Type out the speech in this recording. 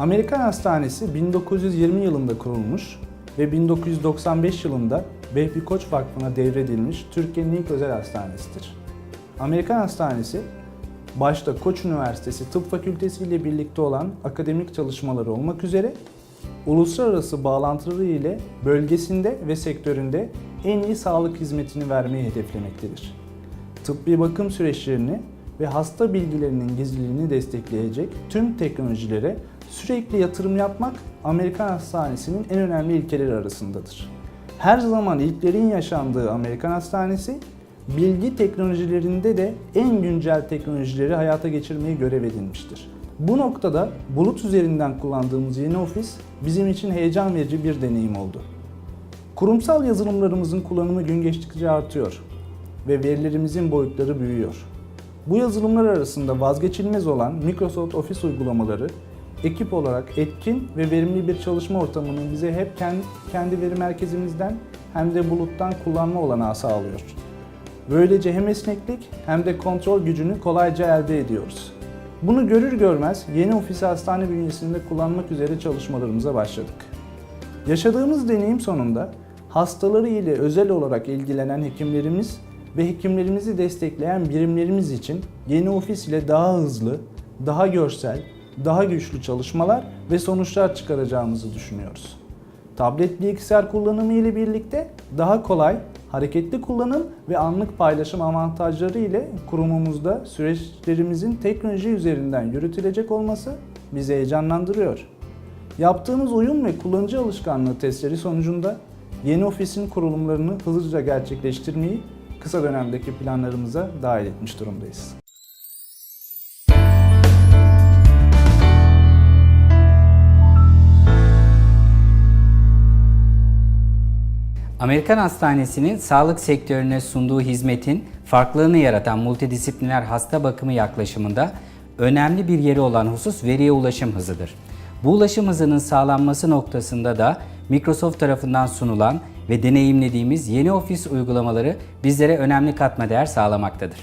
Amerikan Hastanesi 1920 yılında kurulmuş ve 1995 yılında Vehbi Koç Vakfı'na devredilmiş Türkiye'nin ilk özel hastanesidir. Amerikan Hastanesi, başta Koç Üniversitesi Tıp Fakültesi ile birlikte olan akademik çalışmaları olmak üzere uluslararası bağlantıları ile bölgesinde ve sektöründe en iyi sağlık hizmetini vermeyi hedeflemektedir. Tıbbi bakım süreçlerini ve hasta bilgilerinin gizliliğini destekleyecek tüm teknolojilere sürekli yatırım yapmak Amerikan Hastanesi'nin en önemli ilkeleri arasındadır. Her zaman ilklerin yaşandığı Amerikan Hastanesi, bilgi teknolojilerinde de en güncel teknolojileri hayata geçirmeyi görev edinmiştir. Bu noktada bulut üzerinden kullandığımız yeni ofis bizim için heyecan verici bir deneyim oldu. Kurumsal yazılımlarımızın kullanımı gün geçtikçe artıyor ve verilerimizin boyutları büyüyor. Bu yazılımlar arasında vazgeçilmez olan Microsoft Office uygulamaları ekip olarak etkin ve verimli bir çalışma ortamını bize hep kendi, kendi veri merkezimizden hem de buluttan kullanma olanağı sağlıyor. Böylece hem esneklik hem de kontrol gücünü kolayca elde ediyoruz. Bunu görür görmez yeni ofisi hastane bünyesinde kullanmak üzere çalışmalarımıza başladık. Yaşadığımız deneyim sonunda hastaları ile özel olarak ilgilenen hekimlerimiz ve hekimlerimizi destekleyen birimlerimiz için yeni ofis ile daha hızlı, daha görsel, daha güçlü çalışmalar ve sonuçlar çıkaracağımızı düşünüyoruz. Tablet bilgisayar kullanımı ile birlikte daha kolay, hareketli kullanım ve anlık paylaşım avantajları ile kurumumuzda süreçlerimizin teknoloji üzerinden yürütülecek olması bizi heyecanlandırıyor. Yaptığımız uyum ve kullanıcı alışkanlığı testleri sonucunda yeni ofisin kurulumlarını hızlıca gerçekleştirmeyi kısa dönemdeki planlarımıza dahil etmiş durumdayız. Amerikan Hastanesi'nin sağlık sektörüne sunduğu hizmetin farklılığını yaratan multidisipliner hasta bakımı yaklaşımında önemli bir yeri olan husus veriye ulaşım hızıdır. Bu ulaşım hızının sağlanması noktasında da Microsoft tarafından sunulan ve deneyimlediğimiz yeni ofis uygulamaları bizlere önemli katma değer sağlamaktadır.